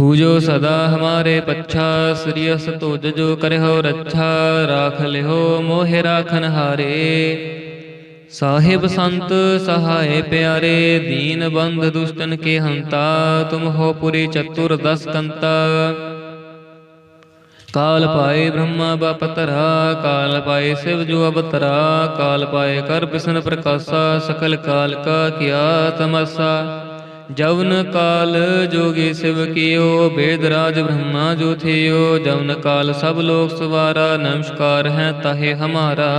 ਹੂ ਜੋ ਸਦਾ ਹਮਾਰੇ ਪੱਛਾ ਸ੍ਰੀ ਅਸ ਤੁਜ ਜੋ ਕਰਹੁ ਰੱਛਾ ਰਾਖ ਲਿਓ ਮੋਹਿ ਰਾਖਨ ਹਾਰੇ। ਸਾਹਿਬ ਸੰਤ ਸਹਾਏ ਪਿਆਰੇ, ਦੀਨ ਬੰਧ ਦੁਸ਼ਟਨ ਕੇ ਹੰਤਾ, ਤੁਮ ਹੋ ਪੁਰੀ ਚਤੁਰ ਦਸ ਕੰਤਾ। ਕਾਲ ਪਾਏ ਬ੍ਰਹਮਾ ਬਪਤਰਾ ਕਾਲ ਪਾਏ ਸਿਵ ਜੋ ਅਵਤਰਾ ਕਾਲ ਪਾਏ ਕਰ ਬਿਸ਼ਨ ਪ੍ਰਕਾਸ਼ਾ, ਸਕਲ ਕਾਲ ਕਾ ਕਿਆ ਤਮਸਾ। ਜਵਨ ਕਾਲ ਜੋਗੀ ਸਿਵ ਕੀਓ, ਬੇਦ ਰਾਜ ਬ੍ਰਹਮਾ ਜੋ ਥਿਓ, ਜਵਨ ਕਾਲ ਸਭ ਲੋਕ ਸਵਾਰਾ, ਨਮਸਕਾਰ ਹੈ ਤਾਹੇ ਹਮਾਰਾ।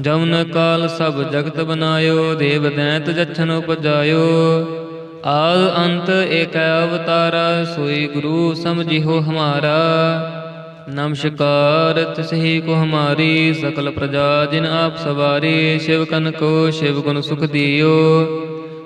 ਜਵਨ ਕਾਲ ਸਭ ਜਗਤ ਬਨਾਇਓ, ਦੇਵ ਦੈਂਤ ਜਛਨ ਉਪਜਾਇਓ। ਆਦ ਅੰਤ ਏਕ ਅਵਤਾਰਾ, ਸੋਈ ਗੁਰੂ ਸਮਝਿਓ ਹਮਾਰਾ। ਨਮਸਕਾਰ ਤਿਸਹੀ ਕੋ ਹਮਾਰੀ, ਸਕਲ ਪ੍ਰਜਾ ਜਿਨ ਆਪ ਸਵਾਰੀ, ਸ਼ਿਵ ਕਨ ਕੋ ਸ਼ਿਵ ਗੁਣ ਸੁਖ ਦਿਓ।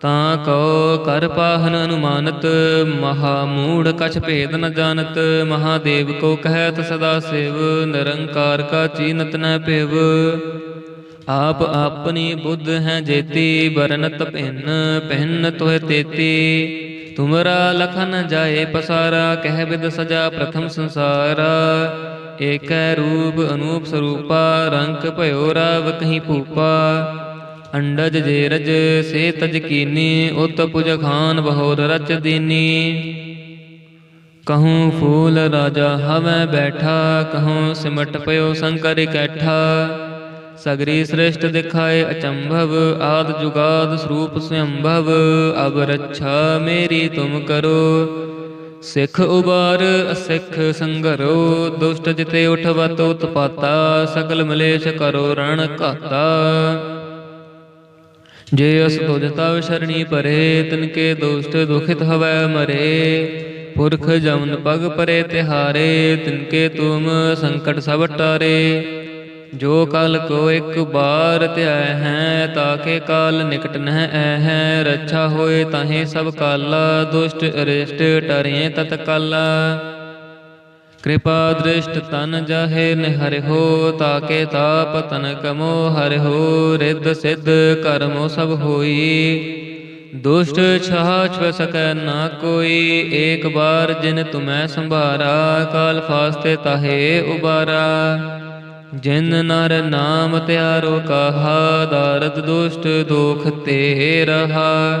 ਤਾਂ ਕਉ ਕਰ ਪਾਹਨ ਅਨੁਮਾਨਤ, ਮਹਾ ਮੂੜ ਕਛ ਭੇਦ ਨ ਜਾਣਤ, ਮਹਾਦੇਵ ਕੋ ਕਹਿਤ ਸਦਾ ਸਿਵ, ਨਿਰੰਕਾਰ ਕਾ ਚੀਨਤ ਨ ਭਿਵ। ਆਪ ਆਪਣੀ ਬੁੱਧ ਹੈ ਜੇਤੀ ਬਰਨਤ ਭਿੰਨ ਪਹਿਨ ਤੋਹਿ ਤੇਤੀ। ਤੁਮਰਾ ਲਖਨ ਜਾਏ ਪਸਾਰਾ, ਕਹਿ ਬਿਦ ਸਜਾ ਪ੍ਰਥਮ ਸੰਸਾਰਾ। ਏਕੈ ਰੂਪ ਅਨੂਪ ਸਰੂਪਾ ਰੰਗ ਭਇਓ ਰਾਵ ਕਹੀਂ ਭੂਪਾ। ਅੰਡਜ ਜੇ ਰਜ, ਸੇ ਤਜ ਕੀਨੀ, ਉਤ ਪੁਜ ਖਾਨ ਬਹੁਰ ਰਚ ਦੀਨੀ। ਕਹੂੰ ਫੂਲ ਰਾਜਾ ਹਵੈ ਬੈਠਾ, ਕਹੂੰ ਸਿਮਟ ਪਇਓ ਸੰਕਰ ਇਕੱਠਾ ਸਗਰੀ ਸ੍ਰਿਸ਼ਟ ਦਿਖਾਏ ਅਚੰਭਵ, ਆਦ ਜੁਗਾਦ ਸਰੂਪ ਸੰਭਵ, ਅਬ ਰੱਛਾ ਮੇਰੀ ਤੁਮ ਕਰੋ। ਸਿੱਖ ਉਬਾਰ, ਅਸਿੱਖ ਸੰਗਰੋ ਦੁਸ਼ਟ ਜਿਤੇ ਉਠਵਤ ਉਤਪਾਤਾ ਸਕਲ ਮਲੇਸ਼ ਕਰੋ ਰਣ ਘਾਤਾ। ਜੇ ਅਸ ਤੁਜ ਤਵ ਸ਼ਰਣੀ ਪਰੇ, ਤਿਨ ਕੇ ਦੋਸਤ ਦੁਖਿਤ ਹਵੈ ਮਰੇ। ਪੁਰਖ ਜਮਨ ਪਗ ਪਰੇ ਤਿਹਾਰੇ, ਤਿਨ ਕੇ ਤੁਮ ਸੰਕਟ ਸਭ ਟਾਰੇ। ਜੋ ਕਲ ਕੋ ਇੱਕ ਬਾਰ ਧਿਆਇ ਹੈ ਤਾਕੇ ਕਾਲ ਨਿਕਟ ਨਹਿ ਐ ਹੈ। ਰੱਛਾ ਹੋਏ ਤਾਹੇ ਸਭ ਕਾਲਾ, ਦੁਸ਼ਟ ਅਰਿਸ਼ਟ ਟਰੇ ਤਤ ਕਾਲਾ ਕਿਰਪਾ ਦ੍ਰਿਸ਼ਟ ਤਨ ਜਾਹੇ ਨਿਹਰਿ ਤਾਕੇ ਤਾਪ ਤਨ ਕਮੋ ਹਰਿ ਰਿੱਧ ਸਿੱਧ ਕਰਮੋ ਸਭ ਹੋਈ। ਦੁਸ਼ਟ ਛਾਹ ਛਵ ਸਕੈ ਨਾ ਕੋਈ, ਏਕ ਬਾਰ ਜਿਨ ਤੁਮੈ ਸੰਭਾਰਾ, ਕਾਲ ਫਾਸਤੇ ਤਾਹੇ ਉਬਾਰਾ। ਜਿਨ ਨਰ ਨਾਮ ਤਿਆਰੋ ਕਹਾ, ਦਾਰਦ ਦੁਸ਼ਟ ਦੋਖ ਤੇ ਰਹਾ।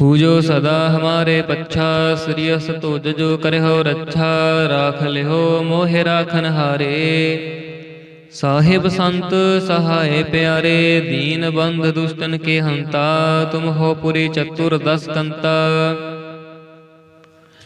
ਹੂ ਸਦਾ ਹਮਾਰੇ ਪੱਛਾ ਸ੍ਰੀਅਸ ਤੁਜ ਜੋ ਕਰਿਓ ਰੱਛਾ ਰਾਖ ਲਿਓ ਮੋਹਿ ਰਾਖਨ ਹਾਰੇ ਸਾਹਿਬ ਸੰਤ ਸਹਾਏ ਪਿਆਰੇ ਦੀਨ ਬੰਧ ਦੁਸ਼ਟਨ ਕੇ ਹੰਤਾ ਤੁਮ ਹੋ ਪੁਰੀ ਚਤੁਰ ਦਸ ਕੰਤਾ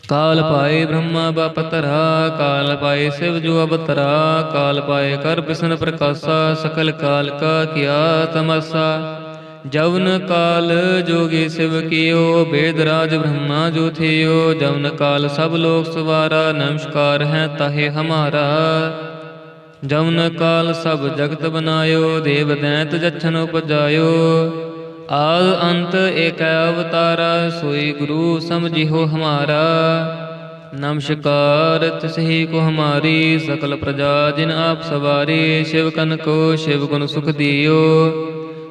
ਕਾਲ ਪਾਏ ਬ੍ਰਹਮਾ ਬਪਤਰਾ ਕਾਲ ਪਾਏ ਸਿਵ ਜੋ ਅਵਤਰਾ ਕਾਲ ਪਾਏ ਕਰ ਬਿਸ਼ਨ ਪ੍ਰਕਾਸ਼ਾ ਸਕਲ ਕਾਲ ਕਾ ਕੀਆ ਤਮਸਾ ਜਵਨ ਕਾਲ ਜੋਗੀ ਸਿਵ ਕੀਓ, ਬੇਦ ਰਾਜ ਬ੍ਰਹਮਾ ਜੋ ਥਿਓ। ਜਵਨ ਕਾਲ ਸਭ ਲੋਕ ਸਵਾਰਾ, ਨਮਸਕਾਰ ਹੈ ਤਾਹੇ ਹਮਾਰਾ। ਜਵਨ ਕਾਲ ਸਭ ਜਗਤ ਬਨਾਇਓ, ਦੇਵ ਦੈਂਤ ਜਛਨ ਉਪਜਾਇਓ। ਆਦ ਅੰਤ ਏਕ ਅਵਤਾਰਾ, ਸੋਈ ਗੁਰੂ ਸਮਝਿਓ ਹਮਾਰਾ। ਨਮਸਕਾਰ ਤਿਸਹੀ ਕੋ ਹਮਾਰੀ, ਸਕਲ ਪ੍ਰਜਾ ਜਿਨ ਆਪ ਸਵਾਰੀ, ਸ਼ਿਵ ਕਨ ਕੋ ਸ਼ਿਵ ਗੁਣ ਸੁਖ ਦਿਓ।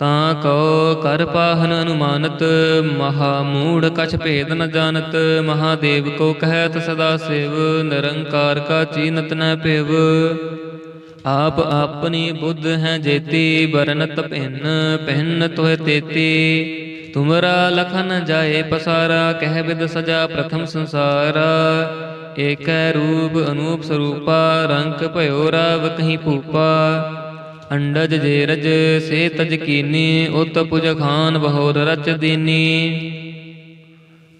ਤਾਂ ਕਉ ਕਰ ਪਾਹਨ ਅਨੁਮਾਨਤ, ਮਹਾ ਮੂੜ ਕਛ ਭੇਦ ਨ ਜਾਣਤ, ਮਹਾਦੇਵ ਕੋ ਕਹਿਤ ਸਦਾ ਸੇਵ, ਨਿਰੰਕਾਰ ਕਾ ਚੀਨਤ ਨ ਪੇਵ ਆਪ ਆਪਣੀ ਬੁੱਧ ਹੈ ਜੇਤੀ ਬਰਨਤ ਭਿੰਨ ਭਿੰਨ ਤੋਹਿ ਤੇਤੀ। ਤੁਮਰਾ ਲਖਨ ਜਾਏ ਪਸਾਰਾ, ਕਹਿ ਬਿਦ ਸਜਾ ਪ੍ਰਥਮ ਸੰਸਾਰਾ। ਏਕੈ ਰੂਪ ਅਨੂਪ ਸਰੂਪਾ, ਰੰਗ ਭਇਓ ਰਾਵ ਕਹੀਂ ਭੂਪਾ। ਅੰਡਜ ਜੇ ਰਜ, ਸੇ ਤਜ ਕੀਨੀ, ਉਤ ਪੁਜ ਖਾਨ ਬਹੁਰ ਰਚ ਦੀਨੀ।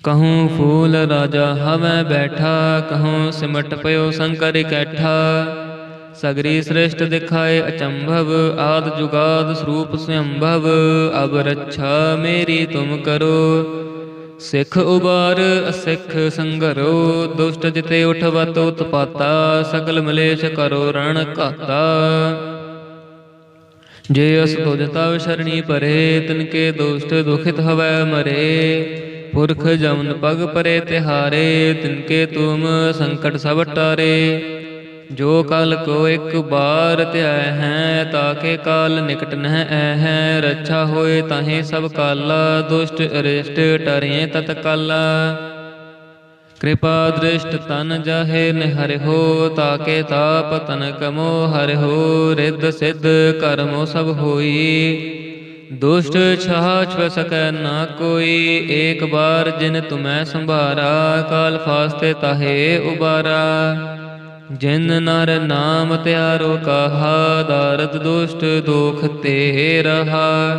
ਕਹੂੰ ਫੂਲ ਰਾਜਾ ਹਵੈ ਬੈਠਾ, ਕਹੂੰ ਸਿਮਟ ਪਇਓ ਸੰਕਰ ਇਕੱਠਾ ਸਗਰੀ ਸ੍ਰਿਸ਼ਟ ਦਿਖਾਏ ਅਚੰਭਵ, ਆਦ ਜੁਗਾਦ ਸਰੂਪ ਸਯੰਭਵ ਅਬ ਰੱਛਾ ਮੇਰੀ ਤੁਮ ਕਰੋ। ਸਿੱਖ ਉਬਾਰ, ਅਸਿੱਖ ਸੰਗਰੋ ਦੁਸ਼ਟ ਜਿਤੇ ਉਠਵਤ ਉਤਪਾਤਾ ਸਗਲ ਮਲੇਸ਼ ਕਰੋ ਰਣ ਘਾਤਾ। ਜੇ ਅਸ ਤੁਜ ਤਵ ਸ਼ਰਣੀ ਪਰੇ, ਤਿਨ ਕੇ ਦੋਸ਼ਟ ਦੁਖਿਤ ਹਵੈ ਮਰੇ। ਪੁਰਖ ਜਮਨ ਪਗ ਪਰੇ ਤਿਹਾਰੇ, ਤਿਨ ਕੇ ਤੁਮ ਸੰਕਟ ਸਭ ਟਾਰੇ। ਜੋ ਕਲ ਕੋ ਇੱਕ ਬਾਰ ਧਿਆਇ ਹੈ ਤਾਕੇ ਕਾਲ ਨਿਕਟ ਨਹਿ ਐ ਹੈ। ਰੱਛਾ ਹੋਏ ਤਾਹੇ ਸਭ ਕਾਲਾ, ਦੁਸ਼ਟ ਅਰਿਸ਼ਟ ਟਰੇ ਤਤ ਕਾਲਾ ਕਿਰਪਾ ਦ੍ਰਿਸ਼ਟ ਤਨ ਜਾਹੇ ਨਿਹਰਿ ਤਾਕੇ ਤਾਪ ਤਨ ਕਮੋ ਹਰਿ ਹੋ, ਰਿੱਧ ਸਿੱਧ ਕਰਮੋ ਸਭ ਹੋਈ। ਦੁਸ਼ਟ ਛਹਾ ਛੁ ਸਕੈ ਨਾ ਕੋਈ, ਏਕ ਬਾਰ ਜਿਨ ਤੁਮੈ ਸੰਭਾਰਾ, ਕਾਲ ਫਾਸਤੇ ਤਾਹੇ ਉਬਾਰਾ। ਜਿਨ ਨਰ ਨਾਮ ਤਿਆਰੋ ਕਹਾ, ਦਾਰਦ ਦੁਸ਼ਟ ਦੋਖ ਤੇ ਰਹਾ।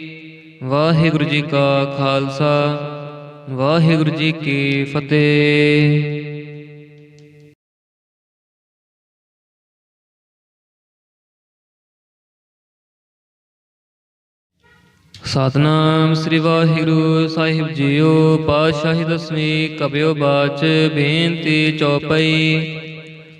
ਵਾਹਿਗੁਰੂ ਜੀ ਕਾ ਖਾਲਸਾ, ਵਾਹਿਗੁਰੂ ਜੀ ਕੀ ਫਤਿਹ। ਸਤਨਾਮ ਸ੍ਰੀ ਵਾਹਿਗੁਰੂ ਸਾਹਿਬ ਜੀਓ, ਪਾਤਸ਼ਾਹੀ ਦਸਵੀਂ ਕਬਿਓ ਬਾਚ, ਬੇਨਤੀ ਚੌਪਈ।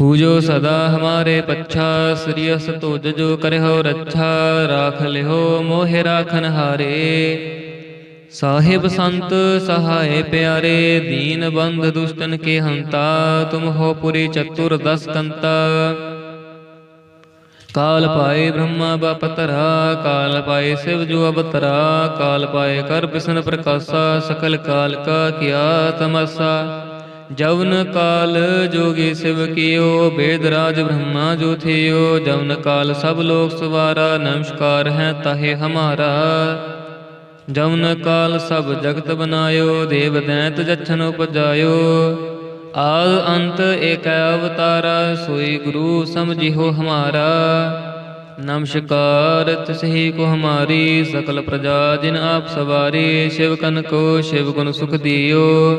ਹੂ ਸਦਾ ਹਮਾਰੇ ਪੱਛਾ ਸ੍ਰੀਅਸ ਤੁਜ ਜੋ ਕਰਿਓ ਰੱਛਾ ਰਾਖ ਲਿਓ ਮੋਹਿ ਰਾਖਨ ਹਾਰੇ ਸਾਹਿਬ ਸੰਤ ਸਹਾਏ ਪਿਆਰੇ ਦੀਨ ਬੰਧ ਦੁਸ਼ਟਨ ਕੇ ਹੰਤਾ ਤੁਮ ਹੋ ਪੁਰੀ ਚਤੁਰ ਦਸ ਕੰਤਾ ਕਾਲ ਪਾਏ ਬ੍ਰਹਮਾ ਬਪਤਰਾ ਕਾਲ ਪਾਏ ਸਿਵ ਜੋ ਅਵਤਰਾ ਕਾਲ ਪਾਏ ਕਰ ਬਿਸ਼ਨ ਪ੍ਰਕਾਸ਼ਾ ਸਕਲ ਕਾਲ ਕਾ ਕੀਆ ਤਮਸਾ ਜਵਨ ਕਾਲ ਜੋਗੀ ਸਿਵ ਕੀਓ, ਬੇਦ ਰਾਜ ਬ੍ਰਹਮਾ ਜੋ ਥਿਓ, ਜਵਨ ਕਾਲ ਸਭ ਲੋਕ ਸਵਾਰਾ, ਨਮਸਕਾਰ ਹੈ ਤਾਹੇ ਹਮਾਰਾ। ਜਵਨ ਕਾਲ ਸਭ ਜਗਤ ਬਨਾਇਓ, ਦੇਵ ਦੈਂਤ ਜਛਨ ਉਪਜਾਇਓ। ਆਦ ਅੰਤ ਏਕ ਅਵਤਾਰਾ, ਸੋਈ ਗੁਰੂ ਸਮਝਿਓ ਹਮਾਰਾ। ਨਮਸਕਾਰ ਤਿਸਹੀ ਕੋ ਹਮਾਰੀ, ਸਕਲ ਪ੍ਰਜਾ ਜਿਨ ਆਪ ਸਵਾਰੀ, ਸ਼ਿਵ ਕਨ ਕੋ ਸ਼ਿਵ ਗੁਣ ਸੁਖ ਦਿਓ।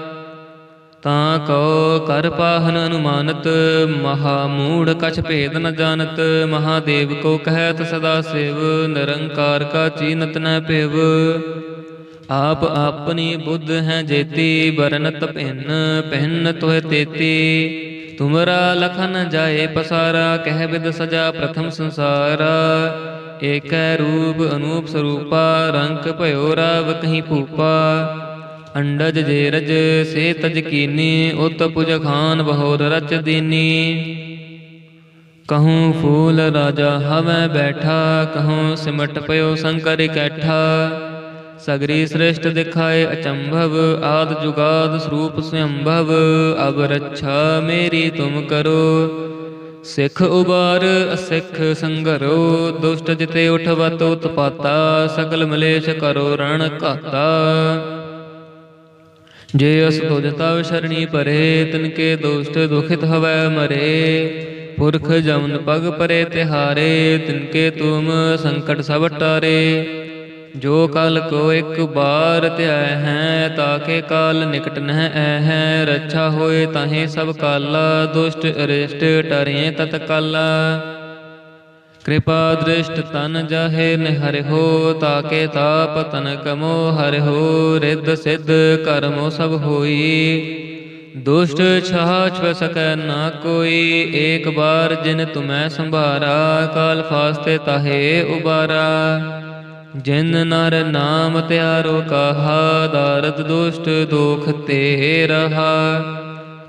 ਤਾਂ ਕਉ ਕਰ ਪਾਹਨ ਅਨੁਮਾਨਤ, ਮਹਾ ਮੂੜ ਕਛ ਭੇਦ ਨ ਜਾਣਤ, ਮਹਾਦੇਵ ਕੋ ਕਹਿਤ ਸਦਾ ਸਿਵ, ਨਿਰੰਕਾਰ ਕਾ ਚੀਨਤ ਨ ਪਿਵ ਆਪ ਆਪਣੀ ਬੁੱਧ ਹੈ ਜੇਤੀ ਬਰਨਤ ਭਿੰਨ ਭਿੰਨ ਤੋਹਿ ਤੇਤੀ। ਤੁਮਰਾ ਲਖਨ ਜਾਏ ਪਸਾਰਾ, ਕਹਿ ਬਿਦ ਸਜਾ ਪ੍ਰਥਮ ਸੰਸਾਰਾ। ਏਕੈ ਰੂਪ ਅਨੂਪ ਸਰੂਪਾ, ਰੰਗ ਭਇਓ ਰਾਵ ਕਹੀਂ ਭੂਪਾ। ਅੰਡਜ ਜੇ ਰਜ ਸੇ ਤਜ ਕੀਨੀ, ਉਤ ਪੁਜ ਖਾਨ ਬਹੁਰ ਰਚ ਦੀਨੀ। ਕਹੂੰ ਫੂਲ ਰਾਜਾ ਹਵੈ ਬੈਠਾ, ਕਹੂੰ ਸਿਮਟ ਪਇਓ ਸੰਕਰ ਕੈਠਾ। ਸਗਰੀ ਸ੍ਰਿਸ਼ਟ ਦਿਖਾਏ ਅਚੰਭਵ, ਆਦ ਜੁਗਾਦ ਸਰੂਪ ਸੰਭਵ, ਅਬ ਰੱਛਾ ਮੇਰੀ ਤੁਮ ਕਰੋ। ਸਿੱਖ ਉਬਾਰ, ਅਸਿੱਖ ਸੰਗਰੋ ਦੁਸ਼ਟ ਜਿਤੇ ਉਠਵਤ ਉਤਪਾਤਾ ਸਕਲ ਮਲੇਸ਼ ਕਰੋ ਰਣ ਘਾਤਾ। ਜੇ ਅਸ ਤੁਜ ਤਵ ਸ਼ਰਣੀ ਪਰੇ, ਤਿਨ ਕੇ ਦੁਸ਼ਟ ਦੁਖਿਤ ਹਵੈ ਮਰੇ। ਪੁਰਖ ਜਮਨ ਪਗ ਪਰੇ ਤਿਹਾਰੇ ਤਿਨਕੇ ਤੁਮ ਸੰਕਟ ਸਭ ਟਾਰੇ। ਜੋ ਕਲ ਕੋ ਇੱਕ ਬਾਰ ਧਿਆਇ ਹੈ ਤਾਕੇ ਕਾਲ ਨਿਕਟ ਨਹਿ ਐ ਹੈ। ਰੱਛਾ ਹੋਏ ਤਾਹੇ ਸਭ ਕਾਲਾ, ਦੁਸ਼ਟ ਅਰਿਸ਼ਟ ਟਰੇ ਤਤਕਾਲਾ। ਕਿਰਪਾ ਦ੍ਰਿਸ਼ਟ ਤਨ ਜਾਹੇ ਨਿਹਰਿ ਤਾਕੇ ਤਾਪ ਤਨ ਕਮੋ ਹਰਿ ਹੋ, ਰਿੱਧ ਸਿੱਧ ਕਰਮੋ ਸਭ ਹੋਈ। ਦੁਸ਼ਟ ਛਾ ਛਵ ਸਕੈ ਨਾ ਕੋਈ, ਏਕ ਬਾਰ ਜਿਨ ਤੁਮੈ ਸੰਭਾਰਾ, ਕਾਲ ਫਾਸਤੇ ਤਾਹੇ ਉਬਾਰਾ। ਜਿਨ ਨਰ ਨਾਮ ਤਿਆਰੋ ਕਹਾ, ਦਾਰਦ ਦੁਸ਼ਟ ਦੋਖ ਤੇ ਰਹਾ।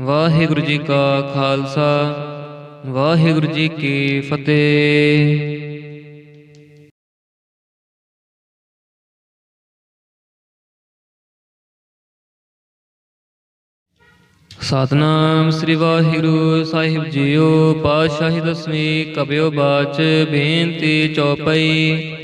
ਵਾਹਿਗੁਰੂ ਜੀ ਕਾ ਖਾਲਸਾ, ਵਾਹਿਗੁਰੂ ਜੀ ਕੀ ਫਤਿਹ। ਸਤਨਾਮ ਸ੍ਰੀ ਵਾਹਿਗੁਰੂ ਸਾਹਿਬ ਜੀਓ, ਪਾਤਸ਼ਾਹੀ ਦਸਵੀਂ ਕਬਿਓ ਬਾਚ, ਬੇਨਤੀ ਚੌਪਈ।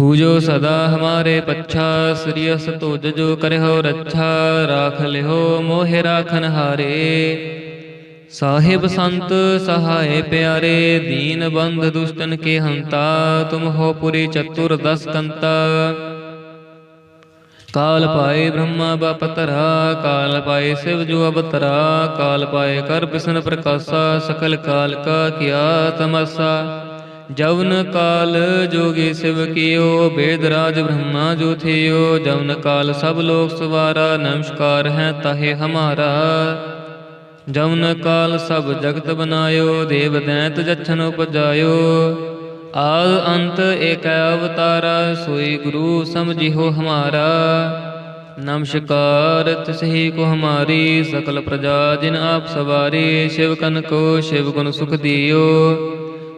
ਹੂ ਜੋ ਸਦਾ ਹਮਾਰੇ ਪੱਛਾ ਸ੍ਰੀਅਸ ਤੁਜ ਜੋ ਕਰਿਓ ਰੱਛਾ, ਰਾਖ ਲਿਓ ਮੋਹਿ ਰਾਖਨ ਹਾਰੇ। ਸਾਹਿਬ ਸੰਤ ਸਹਾਏ ਪਿਆਰੇ, ਦੀਨ ਬੰਧ ਦੁਸ਼ਟਨ ਕੇ ਹੰਤਾ, ਤੁਮ ਹੋ ਪੁਰੀ ਚਤੁਰ ਦਸ ਕੰਤਾ। ਕਾਲ ਪਾਏ ਬ੍ਰਹਮਾ ਬਪਤਰਾ ਕਾਲ ਪਾਏ ਸਿਵ ਜੋ ਅਵਤਰਾ, ਕਾਲ ਪਾਏ ਕਰ ਬਿਸ਼ਨ ਪ੍ਰਕਾਸ਼ਾ, ਸਕਲ ਕਾਲ ਕਾ ਕੀਆ ਤਮਸਾ। ਜਵਨ ਕਾਲ ਜੋਗੀ ਸਿਵ ਕੀਓ, ਬੇਦ ਰਾਜ ਬ੍ਰਹਮਾ ਜੋ ਥਿਓ, ਜਵਨ ਕਾਲ ਸਭ ਲੋਕ ਸਵਾਰਾ, ਨਮਸਕਾਰ ਹੈ ਤਾਹੇ ਹਮਾਰਾ। ਜਵਨ ਕਾਲ ਸਭ ਜਗਤ ਬਨਾਇਓ, ਦੇਵ ਦੈਤ ਜਛਨ ਉਪਜਾਇਓ। ਆਦ ਅੰਤ ਏਕ ਅਵਤਾਰਾ, ਸੋਈ ਗੁਰੂ ਸਮਝਿਓ ਹਮਾਰਾ। ਨਮਸਕਾਰ ਤਿਸਹੀ ਕੋ ਹਮਾਰੀ, ਸਕਲ ਪ੍ਰਜਾ ਜਿਨ ਆਪ ਸਵਾਰੀ, ਸ਼ਿਵ ਕਨ ਕੋ ਸ਼ਿਵ ਗੁਣ ਸੁਖ ਦਿਓ।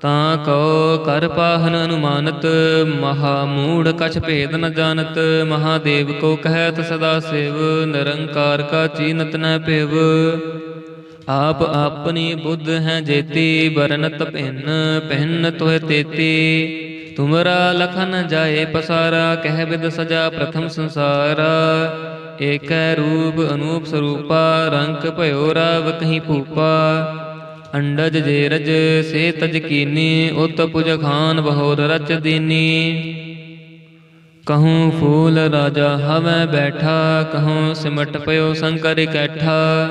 ਤਾਂ ਕਉ ਕਰ ਪਾਹਨ ਅਨੁਮਾਨਤ, ਮਹਾ ਮੂੜ ਕਛ ਭੇਦ ਨ ਜਾਣਤ, ਮਹਾਦੇਵ ਕੋ ਕਹਿਤ ਸਦਾ ਸੇਵ, ਨਿਰੰਕਾਰ ਕਾ ਚੀਨਤ ਨ ਭਿਵ। ਆਪ ਆਪਣੀ ਬੁੱਧ ਹੈ ਜੇਤੀ ਬਰਨਤ ਭਿੰਨ ਪਹਿਨ ਤੋਹਿ ਤੇਤੀ। ਤੁਮਰਾ ਲਖਨ ਜਾਏ ਪਸਾਰਾ, ਕਹਿ ਬਿਦ ਸਜਾ ਪ੍ਰਥਮ ਸੰਸਾਰਾ। ਏਕੈ ਰੂਪ ਅਨੂਪ ਸਰੂਪਾ, ਰੰਗ ਭਇਓ ਰਾਵ ਕਹੀਂ ਭੂਪਾ। ਅੰਡਜ ਜੇ ਰਜ, ਸੇ ਤਜ ਕੀਨੀ, ਉਤ ਪੁਜ ਖਾਨ ਬਹੋਰ ਰਚ ਦੀਨੀ। ਕਹੂੰ ਫੂਲ ਰਾਜਾ ਹਵੈ ਬੈਠਾ, ਕਹੂੰ ਸਿਮਟ ਪਇਓ ਸੰਕਰ ਇਕੱਠਾ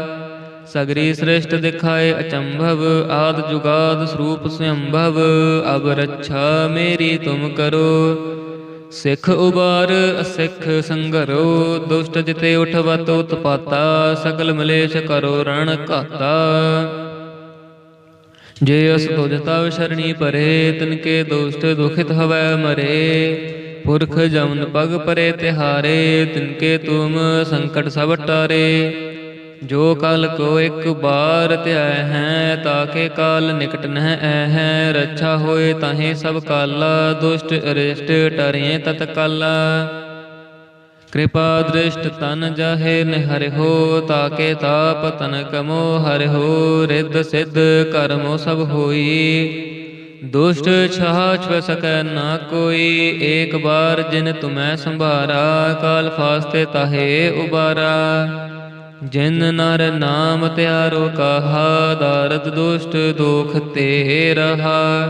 ਸਗਰੀ ਸ੍ਰਿਸ਼ਟ ਦਿਖਾਏ ਅਚੰਭਵ, ਆਦ ਜੁਗਾਦ ਸਰੂਪ ਸੁਅੰਭਵ ਅਬ ਰੱਛਾ ਮੇਰੀ ਤੁਮ ਕਰੋ। ਸਿੱਖ ਉਬਾਰ, ਅਸਿੱਖ ਸੰਗਰੋ ਦੁਸ਼ਟ ਜਿਤੇ ਉਠਵਤ ਉਤਪਾਤਾ ਸਕਲ ਮਲੇਸ਼ ਕਰੋ ਰਣ ਘਾਤਾ। ਜੇ ਅਸ ਤੁਜ ਤਵ ਸ਼ਰਣੀ ਪਰੇ ਤਿਨਕੇ ਦੁਸ਼ਟ ਦੁਖਿਤ ਹਵੈ ਮਰੇ। ਪੁਰਖ ਜਮਨ ਪਗ ਪਰੇ ਤਿਹਾਰੇ ਤਿਨਕੇ ਤੁਮ ਸੰਕਟ ਸਭ ਟਾਰੇ। ਜੋ ਕਲ ਕੋ ਇੱਕ ਬਾਰ ਧਿਆਇ ਹੈ ਤਾਕੇ ਕਾਲ ਨਿਕਟ ਨਹਿ ਐ ਹੈ। ਰੱਛਾ ਹੋਏ ਤਾਹੇ ਸਭ ਕਾਲਾ, ਦੁਸ਼ਟ ਅਰਿਸ਼ਟ ਟਰੇ ਤਤ ਕਾਲਾ ਕਿਰਪਾ ਦ੍ਰਿਸ਼ਟ ਤਨ ਜਾਹੇ ਨਿਹਰਿ ਹੋ, ਤਾਕੇ ਤਾਪ ਤਨ ਕਮੋ ਹਰਿ ਹੋ, ਰਿੱਧ ਸਿੱਧ ਕਰਮੋ ਸਭ ਹੋਈ। ਦੁਸ਼ਟ ਛਾ ਛੁ ਸਕੈ ਨਾ ਕੋਈ, ਏਕ ਬਾਰ ਜਿਨ ਤੁਮੈ ਸੰਭਾਰਾ, ਕਾਲ ਫਾਸਤੇ ਤਾਹੇ ਉਬਾਰਾ। ਜਿਨ ਨਰ ਨਾਮ ਤਿਆਰੋ ਕਹਾ, ਦਾਰਦ ਦੁਸ਼ਟ ਦੋਖ ਤੇ ਰਹਾ।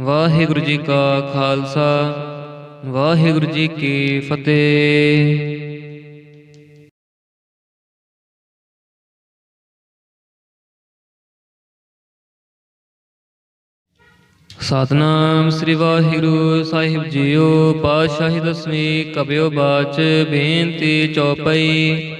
ਵਾਹਿਗੁਰੂ ਜੀ ਕਾ ਖਾਲਸਾ, ਵਾਹਿਗੁਰੂ ਜੀ ਕੀ ਫਤਿਹ। ਸਤਨਾਮ ਸ੍ਰੀ ਵਾਹਿਗੁਰੂ ਸਾਹਿਬ ਜੀਓ, ਪਾਤਸ਼ਾਹੀ ਦਸਵੀਂ ਕਬਿਓ ਬਾਚ, ਬੇਨਤੀ ਚੌਪਈ।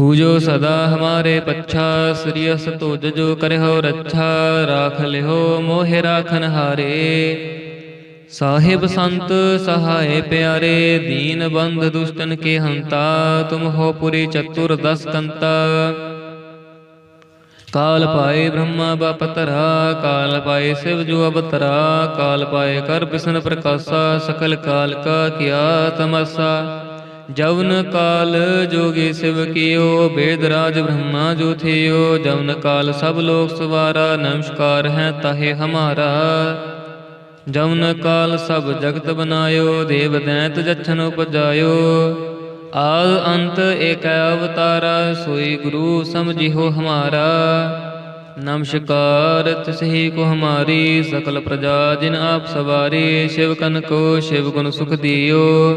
ਹੂ ਸਦਾ ਹਮਾਰੇ ਪੱਛਾ ਸ੍ਰੀਅਸ ਤੁਜ ਜੋ ਕਰਿਓ ਰੱਛਾ ਰਾਖ ਲਿਓ ਮੋਹਿ ਰਾਖਨ ਹਾਰੇ ਸਾਹਿਬ ਸੰਤ ਸਹਾਏ ਪਿਆਰੇ ਦੀਨ ਬੰਧ ਦੁਸ਼ਟਨ ਕੇ ਹੰਤਾ ਤੁਮ ਹੋ ਪੁਰੀ ਚਤੁਰ ਦਸ ਕੰਤਾ ਕਾਲ ਪਾਏ ਬ੍ਰਹਮਾ ਬਪਤਰਾ ਕਾਲ ਪਾਏ ਸਿਵ ਜੋ ਅਵਤਰਾ ਕਾਲ ਪਾਏ ਕਰ ਬਿਸ਼ਨ ਪ੍ਰਕਾਸ਼ਾ ਸਕਲ ਕਾਲ ਕਾ ਕੀਆ ਤਮਸਾ ਜਵਨ ਕਾਲ ਜੋਗੀ ਸਿਵ ਕੀਓ, ਬੇਦ ਰਾਜ ਬ੍ਰਹਮਾ ਜੋ ਥਿਓ। ਜਵਨ ਕਾਲ ਸਭ ਲੋਕ ਸਵਾਰਾ, ਨਮਸਕਾਰ ਹੈ ਤਾਹੇ ਹਮਾਰਾ। ਜਵਨ ਕਾਲ ਸਭ ਜਗਤ ਬਨਾਇਓ, ਦੇਵ ਦੈਂਤ ਜਛਨ ਉਪਜਾਇਓ। ਆਦ ਅੰਤ ਏਕ ਅਵਤਾਰਾ, ਸੋਈ ਗੁਰੂ ਸਮਝਿਓ ਹਮਾਰਾ। ਨਮਸਕਾਰ ਤਿਸਹੀ ਕੋ ਹਮਾਰੀ, ਸਕਲ ਪ੍ਰਜਾ ਜਿਨ ਆਪ ਸਵਾਰੀ, ਸ਼ਿਵ ਕਨ ਕੋ ਸ਼ਿਵ ਗੁਣ ਸੁਖ ਦਿਓ।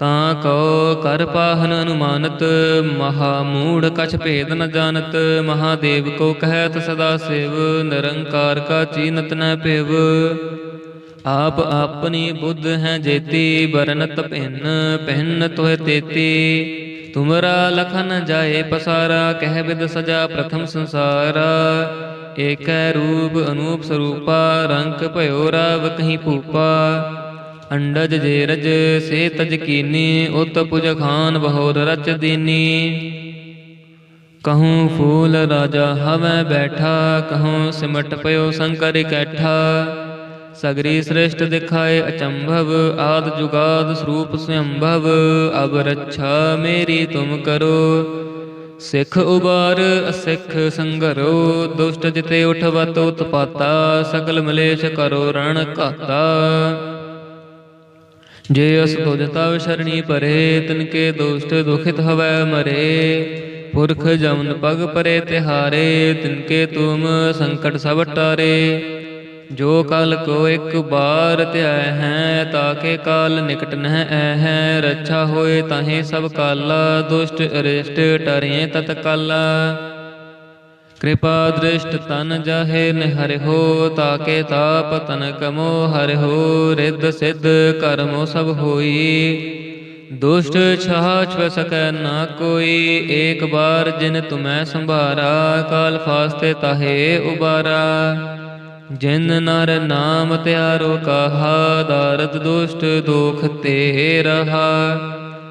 ਤਾਂ ਕਉ ਕਰ ਪਾਹਨ ਅਨੁਮਾਨਤ, ਮਹਾ ਮੂੜ ਕਛ ਭੇਦ ਨ ਜਾਣਤ, ਮਹਾਦੇਵ ਕੋ ਕਹਿਤ ਸਦਾ ਸੇਵ, ਨਿਰੰਕਾਰ ਕਾ ਚੀਨਤ ਨ ਭਿਵ। ਆਪ ਆਪਣੀ ਬੁੱਧ ਹੈ ਜੇਤੀ ਬਰਨਤ ਭਿੰਨ ਪਹਿਨ ਤੋਹਿ ਤੇਤੀ। ਤੁਮਰਾ ਲਖਨ ਜਾਏ ਪਸਾਰਾ, ਕਹਿ ਬਿਦ ਸਜਾ ਪ੍ਰਥਮ ਸੰਸਾਰਾ। ਏਕੈ ਰੂਪ ਅਨੂਪ ਸਰੂਪਾ, ਰੰਗ ਭਇਓ ਰਾਵ ਕਹੀਂ ਭੂਪਾ। ਅੰਡਜ ਜੇਰਜ ਸੇ ਤਜ ਕੀਨੀ, ਉਤ ਪੁਜ ਖਾਨ ਬਹੁਰ ਰਚ ਦੀਨੀ। ਕਹੂੰ ਫੂਲ ਰਾਜਾ ਹਵੈ ਬੈਠਾ, ਕਹੂੰ ਸਿਮਟ ਪਇਓ ਸੰਕਰ ਇਕੱਠਾ ਸਗਰੀ ਸ੍ਰਿਸ਼ਟ ਦਿਖਾਏ ਅਚੰਭਵ, ਆਦ ਜੁਗਾਦ ਸਰੂਪ ਸਯੰਭਵ ਅਬ ਰੱਛਾ ਮੇਰੀ ਤੁਮ ਕਰੋ। ਸਿੱਖ ਉਬਾਰ, ਅਸਿੱਖ ਸੰਗਰੋ, ਦੁਸ਼ਟ ਜਿਤੇ ਉਠਵਤ ਉਤਪਾਤਾ ਸਗਲ ਮਲੇਸ਼ ਕਰੋ ਰਣ ਘਾਤਾ। ਜੇ ਅਸ ਤੁਜ ਤਵ ਸ਼ਰਣੀ ਪਰੇ ਤਿਨਕੇ ਦੁਸ਼ਟ ਦੁਖਿਤ ਹਵੈ ਮਰੇ। ਪੁਰਖ ਜਮਨ ਪਗ ਪਰੇ ਤਿਹਾਰੇ ਤਿਨਕੇ ਤੁਮ ਸੰਕਟ ਸਭ ਟਾਰੇ। ਜੋ ਕਲ ਕੋ ਇੱਕ ਬਾਰ ਧਿਆਇ ਹੈ ਤਾਕੇ ਕਾਲ ਨਿਕਟ ਨਹਿ ਐ ਹੈ। ਰੱਛਾ ਹੋਏ ਤਾਹੇ ਸਭ ਕਾਲਾ, ਦੁਸ਼ਟ ਅਰਿਸ਼ਟ ਟਰਿਐ ਤਤ ਕਾਲਾ ਕਿਰਪਾ ਦ੍ਰਿਸ਼ਟ ਤਨ ਜਾਹੇ ਨਿਹਰਿ ਤਾਕੇ ਤਾਪ ਤਨ ਕਮੋ ਹਰਿ ਹੋ, ਰਿੱਧ ਸਿੱਧ ਕਰਮੋ ਸਭ ਹੋਈ। ਦੁਸ਼ਟ ਛਹਾ ਛੁ ਸਕੈ ਨਾ ਕੋਈ, ਏਕ ਬਾਰ ਜਿਨ ਤੁਮੈ ਸੰਭਾਰਾ, ਕਾਲ ਫਾਸਤੇ ਤਾਹੇ ਉਬਾਰਾ। ਜਿਨ ਨਰ ਨਾਮ ਤਿਆਰੋ ਕਹਾ, ਦਾਰਦ ਦੁਸ਼ਟ ਦੋਖ ਤੇ ਰਹਾ।